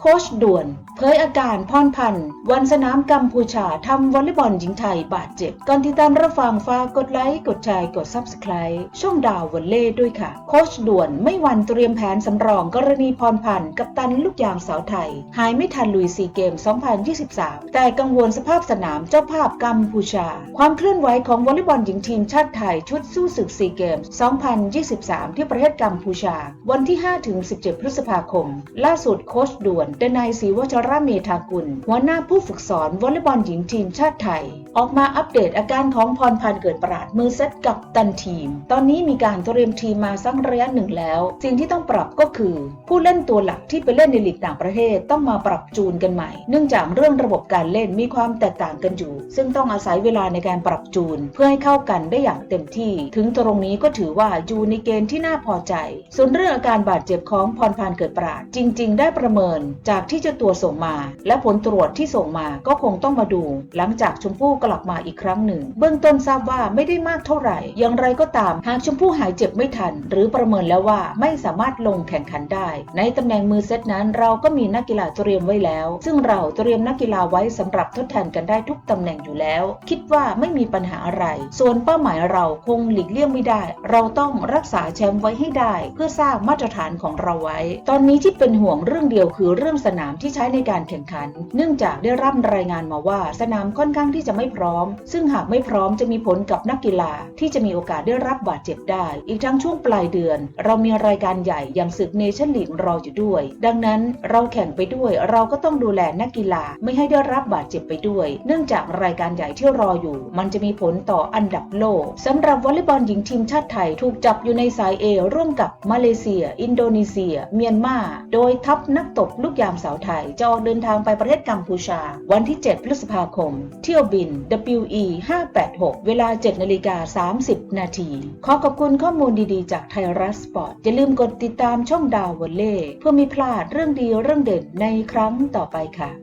โคชด่วนเผยอาการพรพันธ์วันสนามกัมพูชาทำวอลเลย์บอลหญิงไทยบาดเจ็บก่อนติดตามรับฟังฝากกดไลค์กดแชร์กด Subscribe ช่องดาววอลเล่ด้วยค่ะ โคชด่วนไม่หวันเตรียมแผนสำรองกรณีพรพันธ์กับตันลูกยางสาวไทย หายไม่ทันลุยซีเกม 2023 แต่กังวลสภาพสนามเจ้าภาพกัมพูชา ความเคลื่อนไหวของวอลเลย์บอลหญิงทีมชาติไทยชุดสู้ศึกซีเกม 2023 ที่ประเทศกัมพูชา วันที่ 5-17 พฤษภาคม ล่าสุดโคชด่วนดนายศรีวชรเมธากุลหัวหน้าผู้ฝึกสอนวอลเลย์บอลหญิงทีมชาติไทย ออกมาอัปเดตอาการของพรพันธ์เกิดปราดมือเซตกับตันทีม ตอนนี้มีการเตรียมทีมมาสักระยะหนึ่งแล้ว สิ่งที่ต้องปรับก็คือ ผู้เล่นตัวหลักที่ไปเล่นในลีกต่างประเทศต้องมาปรับจูนกันใหม่ เนื่องจากเรื่องระบบการเล่นมีความแตกต่างกันอยู่ ซึ่งต้องอาศัยเวลาในการปรับจูน เพื่อให้เข้ากันได้อย่างเต็มที่ ถึงตรงนี้ก็ถือว่าอยู่ในเกณฑ์ที่น่าพอใจ ส่วนเรื่องอาการบาดเจ็บของพรพันธ์เกิดปราดจริง ๆ ได้ประเมินจากที่เจ้าตัวส่งมา และผลตรวจที่ส่งมาก็คงต้องมาดู หลังจากชมพู่กลับมาอีกครั้งหนึ่ง เบื้องต้นทราบว่าไม่ได้มากเท่าไหร่ อย่างไรก็ตามหากชมพู่หายเจ็บไม่ทัน หรือประเมินแล้วว่าไม่สามารถลงแข่งขันได้ ในตำแหน่งมือเซตนั้นเราก็มีนักกีฬาเตรียมไว้แล้ว ซึ่งเราเตรียมนักกีฬาไว้สำหรับทดแทนกันได้ทุกตำแหน่งอยู่แล้ว คิดว่าไม่มีปัญหาอะไร ส่วนเป้าหมายเราคงหลีกเลี่ยงไม่ได้ เราต้องรักษาแชมป์ไว้ให้ได้ เพื่อสร้างมาตรฐานของเราไว้ ตอนนี้ที่เป็นห่วงเรื่องเดียวคือเรื่องสนามที่ใช้ในการแข่งขัน เนื่องจากได้รับรายงานมาว่าสนามค่อนข้างที่จะไม่พร้อม ซึ่งหากไม่พร้อมจะมีผลกับนักกีฬาที่จะมีโอกาสได้รับบาดเจ็บได้ อีกทั้งช่วงปลายเดือน เรามีรายการใหญ่อย่างศึกเนชั่นลีกรออยู่ด้วย ดังนั้นเราแข่งไปด้วย เราก็ต้องดูแลนักกีฬาไม่ให้ได้รับบาดเจ็บไปด้วย เนื่องจากรายการใหญ่ที่รออยู่ มันจะมีผลต่ออันดับโลกสำหรับวอลเลย์บอลหญิงทีมชาติไทยถูกจับอยู่ในสาย A ร่วมกับมาเลเซีย อินโดนีเซีย เมียนมา โดยทัพนักตบลูกยามสาวไทยจะออกเดินทางไปประเทศกัมพูชา วันที่ 7 พฤษภาคม เที่ยวบิน WE 586 เวลา 7นาฬิกา30 นาที ขอขอบคุณข้อมูลดีๆ จากไทยรัฐสปอร์ต อย่าลืมกดติดตามช่องดาววอลเล่เพื่อไม่พลาดเรื่องดีเรื่องเด่นในครั้งต่อไปค่ะ